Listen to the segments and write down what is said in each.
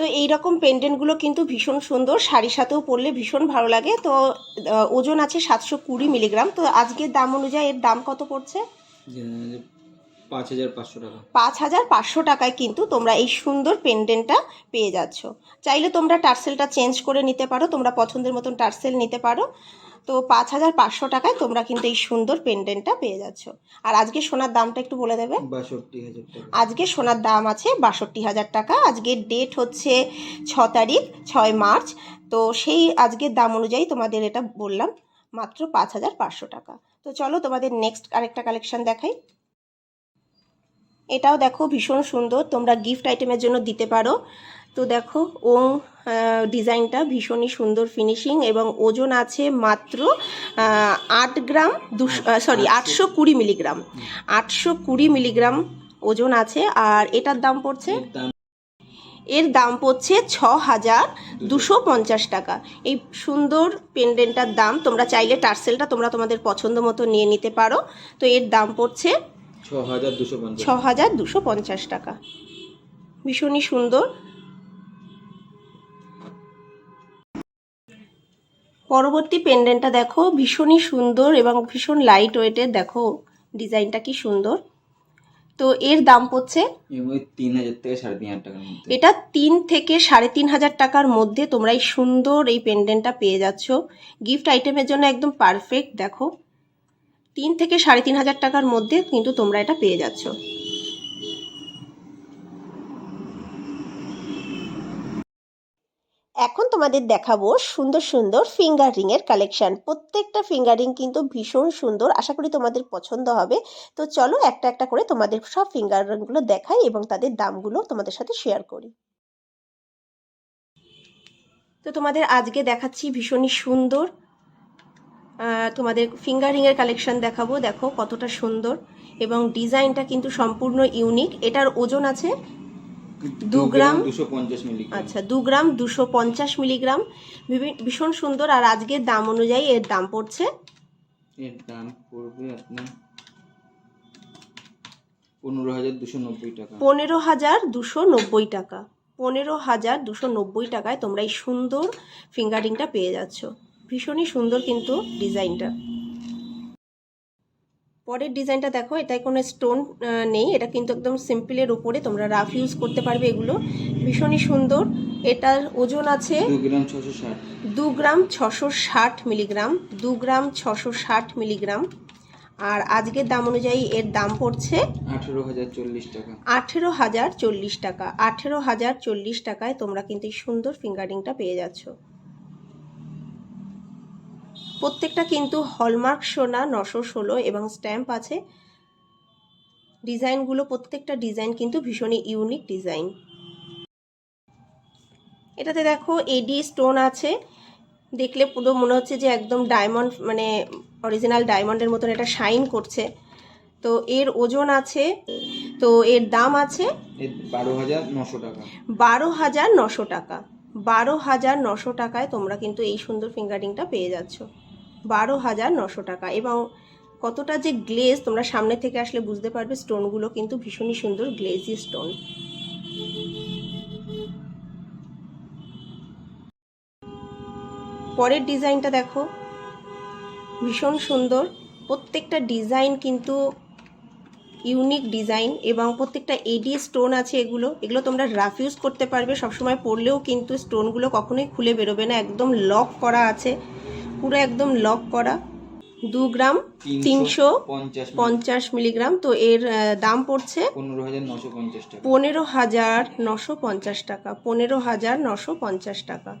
তো এই রকম পেন্ডেন্টগুলো কিন্তু ভীষণ সুন্দর। শাড়ির সাথেও পরলে ভীষণ ভালো লাগে। তো ওজন আছে সাতশো কুড়ি মিলিগ্রাম তো আজকের দাম অনুযায়ী এর দাম কত পড়ছে? যে- পাঁচ হাজার পাঁচশো টাকা। পাঁচ হাজার পাঁচশো টাকায় কিন্তু তোমরা এই সুন্দর পেন্ডেন্টটা পেয়ে যাচ্ছ। চাইলে তোমরা টার্সেলটা চেঞ্জ করে নিতে পারো। তোমরা পছন্দের মতন টার্সেল নিতে পারো। তো পাঁচ হাজার পাঁচশো টাকায় তোমরা কিন্তু এই সুন্দর পেন্ডেন্টটা পেয়ে যাচ্ছ। আর আজকে সোনার দামটা একটু বলে দেবে? আজকে সোনার দাম আছে বাষট্টি হাজার টাকা। আজকের ডেট হচ্ছে ছ তারিখ ছয় মার্চ। তো সেই আজকের দাম অনুযায়ী তোমাদের এটা বললাম মাত্র পাঁচ হাজার পাঁচশো টাকা। তো চলো তোমাদের নেক্সট আরেকটা কালেকশন দেখাই। এটাও দেখো ভীষণ সুন্দর তোমরা গিফট আইটেমের জন্য দিতে পারো। তো দেখো ওং ডিজাইনটা ভীষণই সুন্দর ফিনিশিং এবং ওজন আছে মাত্র আট গ্রাম দুশো সরি আটশো। কুড়ি মিলিগ্রাম। আটশো কুড়ি মিলিগ্রাম ওজন আছে আর এটার দাম পড়ছে? এর দাম? পড়ছে ছ হাজার দুশো পঞ্চাশ টাকা। এই সুন্দর পেন্ডেন্টটার দাম তোমরা চাইলে টার্সেলটা তোমরা তোমাদের পছন্দ মতো নিয়ে নিতে পারো। তো এর দাম পড়ছে ছ হাজার দুশো পঞ্চাশ টাকা। ভীষণই সুন্দর। পরবর্তী পেন্ডেন্টটা দেখো ভীষণই সুন্দর এবং ভীষণ লাইট ওয়েটের দেখো ডিজাইনটা কি সুন্দর। তো এর দাম পড়ছে তিন হাজার থেকে সাড়ে তিন হাজার টাকার মধ্যে। এটা তিন থেকে সাড়ে তিন হাজার টাকার মধ্যে তোমরা এই সুন্দর এই পেন্ডেন্টটা পেয়ে যাচ্ছ। গিফট আইটেমের জন্য একদম পারফেক্ট দেখো। তিন থেকে সাড়ে তিন হাজার টাকার মধ্যে কিন্তু তোমরা এটা পেয়ে যাচ্ছ। তোমাদের দেখাবো সুন্দর সুন্দর ফিঙ্গার রিং এর কালেকশন প্রত্যেকটা ফিঙ্গার রিং কিন্তু ভীষণ সুন্দর, আশা করি তোমাদের পছন্দ হবে। তো চলো একটা একটা করে তোমাদের সব ফিঙ্গার রিংগুলো দেখাই এবং তাদের দামগুলো তোমাদের সাথে শেয়ার করি। তো তোমাদের আজকে দেখাচ্ছি ভীষণই সুন্দর তোমাদের ফিঙ্গার রিংয়ের কালেকশন দেখাবো। দেখো কতটা সুন্দর এবং ডিজাইনটা কিন্তু সম্পূর্ণ ইউনিক এটার ওজন আছে দু গ্রাম? আচ্ছা দু গ্রাম দুশো পঞ্চাশ মিলিগ্রাম। ভীষণ সুন্দর আর আজকের দাম অনুযায়ী এর দাম পড়ছে। এর দাম পড়বে আপনার পনেরো হাজার দুশো নব্বই টাকা। পনেরো হাজার দুশো নব্বই টাকা। পনেরো হাজার দুশো নব্বই টাকায় তোমরা এই সুন্দর ফিঙ্গারিংটা পেয়ে যাচ্ছ। ভীষণই সুন্দর কিন্তু ডিজাইনটা পরের ডিজাইনটা দেখো এটায় কোনো স্টোন নেই। এটা কিন্তু একদম সিম্পলের উপরে তোমরা রাফ ইউজ করতে পারবে এগুলো। ভীষণই সুন্দর। এটার ওজন আছে দু গ্রাম ছশো ষাট। মিলিগ্রাম দু গ্রাম ছশো ষাট মিলিগ্রাম আর আজকের দাম অনুযায়ী এর দাম পড়ছে আঠেরো হাজার চল্লিশ টাকা। আঠেরো হাজার চল্লিশ টাকা। আঠেরো হাজার চল্লিশ টাকায় তোমরা কিন্তু এই সুন্দর ফিঙ্গারিংটা পেয়ে যাচ্ছ। প্রত্যেকটা কিন্তু হলমার্ক সোনা নশো ষোলো এবং স্ট্যাম্প আছে। ডিজাইনগুলো প্রত্যেকটা ডিজাইন কিন্তু ভীষণই ইউনিক ডিজাইন। এটাতে দেখো এডি স্টোন আছে। দেখলে পুরো মনে হচ্ছে যে একদম ডায়মন্ড মানে অরিজিনাল ডায়মন্ডের মতন এটা শাইন করছে। তো এর ওজন আছে তো এর দাম আছে বারো হাজার নশো টাকা। বারো হাজার নশো টাকা। বারো হাজার নশো টাকায় তোমরা কিন্তু এই সুন্দর ফিঙ্গারিংটা পেয়ে যাচ্ছ। বারো হাজার নশো টাকা। এবং কতটা যে গ্লেজ তোমরা সামনে থেকে আসলে বুঝতে পারবে স্টোনগুলো কিন্তু ভীষণই সুন্দর গ্লেজি স্টোন পরের ডিজাইনটা দেখো। ভীষণ সুন্দর। প্রত্যেকটা ডিজাইন কিন্তু ইউনিক ডিজাইন এবং প্রত্যেকটা এডি স্টোন আছে এগুলো। এগুলো তোমরা রাফ ইউজ করতে পারবে। সবসময় পরলেও কিন্তু স্টোনগুলো কখনোই খুলে বেরোবে না। একদম লক করা আছে। পুরো একদম লক করা। দু গ্রাম তিনশো পঞ্চাশ মিলিগ্রাম। তো এর দাম পড়ছে পনেরো হাজার নশো পঞ্চাশ টাকা। পনেরো হাজার নশো পঞ্চাশ টাকা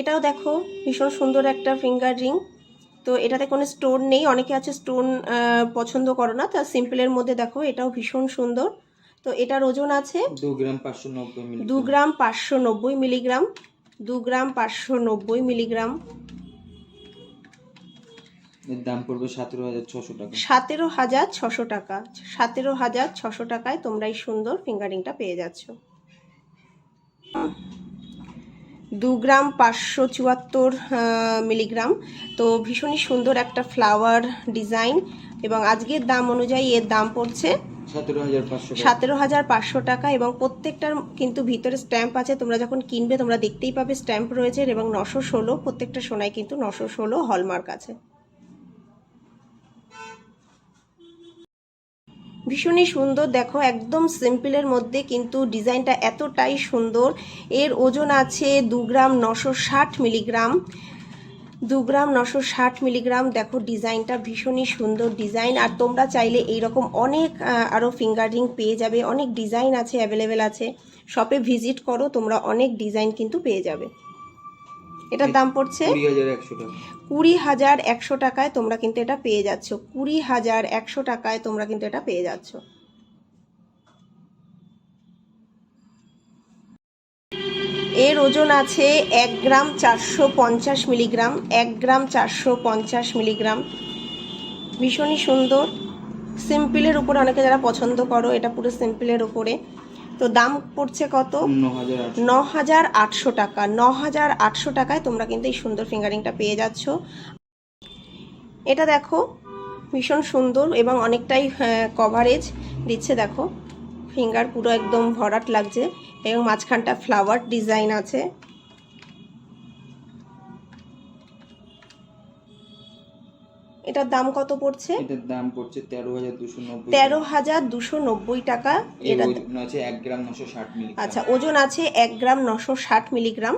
এটাও দেখো ভীষণ সুন্দর একটা ফিঙ্গার রিং তো এটাতে কোনো স্টোন নেই অনেকে আছে স্টোন পছন্দ করো না তা সিম্পলের মধ্যে দেখো এটাও ভীষণ সুন্দর। তো এটার ওজন আছে দু গ্রাম পাঁচশো নব্বই দু গ্রাম পাঁচশো নব্বই মিলিগ্রাম। দু গ্রাম পাঁচশো নব্বই মিলিগ্রাম। এর দাম পড়বে সতেরো হাজার ছশো টাকা। সতেরো হাজার ছশো টাকা। সতেরো হাজার ছশো টাকায় তোমরা এই সুন্দর ফিঙ্গারিংটা পেয়ে যাচ্ছ। দু গ্রাম পাঁচশো চুয়াত্তর মিলিগ্রাম। তো ভীষণই সুন্দর একটা ফ্লাওয়ার ডিজাইন এবং আজকের দাম অনুযায়ী এর দাম পড়ছে সতেরো হাজার পাঁচশো টাকা। এবং প্রত্যেকটার কিন্তু ভিতরে স্ট্যাম্প আছে। তোমরা যখন কিনবে, তোমরা দেখতেই পাবে স্ট্যাম্প রয়েছে এবং নশো ষোলো, প্রত্যেকটা সোনায় কিন্তু নশো ষোলো হলমার্ক আছে। ভীষণই সুন্দর। দেখো, একদম সিম্পলের মধ্যে কিন্তু ডিজাইনটা এতটাই সুন্দর। এর ওজন আছে দু গ্রাম নশো ষাট মিলিগ্রাম। দু গ্রাম নশো ষাট মিলিগ্রাম। দেখো ডিজাইনটা ভীষণই সুন্দর ডিজাইন। আর তোমরা চাইলে এইরকম অনেক আরও ফিঙ্গার ফিঙ্গারিং পেয়ে যাবে। অনেক ডিজাইন আছে অ্যাভেলেবেল আছে। শপে ভিজিট করো তোমরা অনেক ডিজাইন কিন্তু পেয়ে যাবে। এটার দাম পড়ছে কুড়ি হাজার একশো টাকায় তোমরা কিন্তু এটা পেয়ে যাচ্ছ। কুড়ি হাজার একশো টাকায় তোমরা কিন্তু এটা পেয়ে যাচ্ছ। এর ওজন আছে এক গ্রাম চারশো পঞ্চাশ মিলিগ্রাম এক গ্রাম চারশো পঞ্চাশ মিলিগ্রাম। ভীষণই সুন্দর। সিম্পলের উপরে অনেকে যারা পছন্দ করো এটা পুরো সিম্পলের উপরে। তো দাম পড়ছে কত? ন হাজার আটশো টাকা। ন হাজার আটশো টাকায় তোমরা কিন্তু এই সুন্দর ফিঙ্গারিংটা পেয়ে যাচ্ছ। এটা দেখো ভীষণ সুন্দর এবং অনেকটাই কভারেজ দিচ্ছে দেখো। ফিঙ্গার পুরো একদম ভরাট লাগছে এবং মাঝখানটা ফ্লাওয়ার ডিজাইন আছে। এটার দাম কত পড়ছে? এটার দাম পড়ছে তেরো হাজার দুশো নব্বই তেরো হাজার দুশো নব্বই টাকা। এটা আছে এক গ্রাম নশো ষাট মিলি আচ্ছা ওজন আছে এক গ্রাম নশো ষাট মিলিগ্রাম।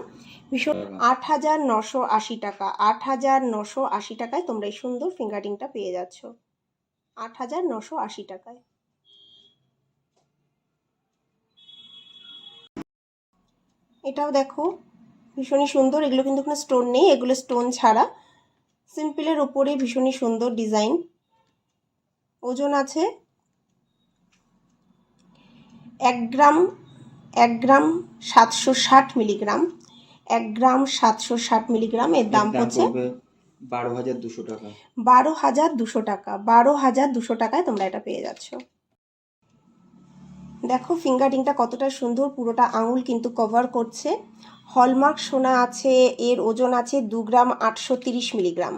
ভীষণ আট হাজার নশো আশি টাকা। আট হাজার নশো আশি টাকায় তোমরা এই সুন্দর ফিঙ্গারিংটা পেয়ে যাচ্ছ। আট হাজার নশো আশি টাকায়। এটাও দেখো ভীষণই সুন্দর। এগুলো কিন্তু কোনো স্টোন নেই এগুলো স্টোন ছাড়া। সিম্পলের ওপরে ভীষণই সুন্দর ডিজাইন ওজন আছে এক গ্রাম এক গ্রাম সাতশো ষাট মিলিগ্রাম। এক গ্রাম সাতশো ষাট মিলিগ্রাম এর দাম হচ্ছে বারো হাজার দুশো টাকা। বারো হাজার দুশো টাকা। বারো হাজার দুশো টাকায় তোমরা এটা পেয়ে যাচ্ছ। দেখো ফিঙ্গারিংটা কতটা সুন্দর পুরোটা আঙুল কিন্তু কভার করছে। হলমার্ক সোনা আছে এর ওজন আছে দু গ্রাম আটশো তিরিশ মিলিগ্রাম।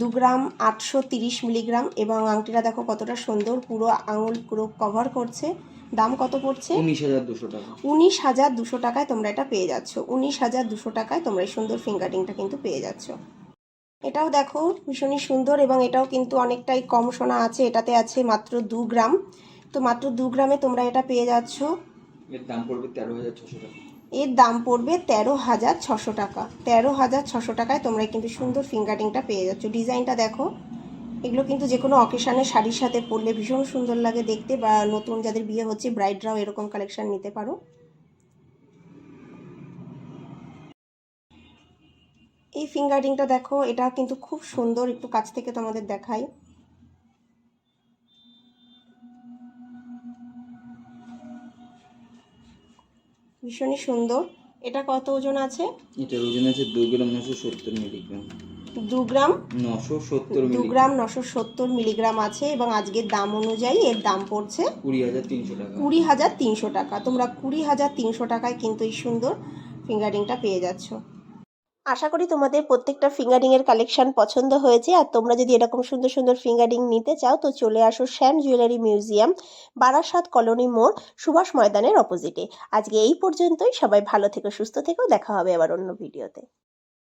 দু গ্রাম আটশো তিরিশ মিলিগ্রাম এবং আংটিটা দেখো কতটা সুন্দর পুরো আঙুল পুরো কভার করছে। দাম কত পড়ছে? উনিশ হাজার দুশো টাকা। উনিশ হাজার দুশো টাকায় তোমরা এটা পেয়ে যাচ্ছ। উনিশ হাজার দুশো টাকায় তোমরা এই সুন্দর ফিঙ্গারিংটা কিন্তু পেয়ে যাচ্ছ। এটাও দেখো ভীষণই সুন্দর এবং এটাও কিন্তু অনেকটাই কম সোনা আছে। এটাতে আছে মাত্র দু গ্রাম। তো মাত্র দু গ্রামে তোমরা এটা পেয়ে যাচ্ছ। এর দাম পড়বে তেরো হাজার ছশো টাকা। এর দাম পড়বে তেরো হাজার ছশো টাকা। তেরো হাজার ছশো টাকায় তোমরা কিন্তু সুন্দর ফিঙ্গারিংটা পেয়ে যাচ্ছ। ডিজাইনটা দেখো। এগুলো কিন্তু যে কোনো অকেশানে শাড়ির সাথে পরলে ভীষণ সুন্দর লাগে দেখতে বা নতুন যাদের বিয়ে হচ্ছে ব্রাইডরাও এরকম কালেকশান নিতে পারো। এই ফিঙ্গারিংটা দেখো এটা কিন্তু খুব সুন্দর একটু কাছ থেকে তোমাদের দেখাই। ভীষণই সুন্দর। এটা কত ওজন আছে? এটার ওজন আছে দু গ্রাম নশো সত্তর মিলিগ্রাম। দু গ্রাম? নশো সত্তর দু মিলিগ্রাম। গ্রাম নশো সত্তর মিলিগ্রাম আছে এবং আজকের দাম অনুযায়ী এর দাম পড়ছে কুড়ি হাজার তিনশো টাকা। কুড়ি হাজার তিনশো টাকা। তোমরা কুড়ি হাজার তিনশো টাকায় কিন্তু এই সুন্দর ফিঙ্গারিংটা পেয়ে যাচ্ছ। আশা করি তোমাদের প্রত্যেকটা ফিঙ্গারিং এর কালেকশন পছন্দ হয়েছে। আর তোমরা যদি এরকম সুন্দর সুন্দর ফিঙ্গারিং নিতে চাও, তো চলে আসো Shyam jewellery museum Barasat colony মোড় সুভাষ ময়দানের অপোজিটে আজকে এই পর্যন্তই। সবাই ভালো থেকো, সুস্থ থেকো। দেখা হবে আবার অন্য ভিডিওতে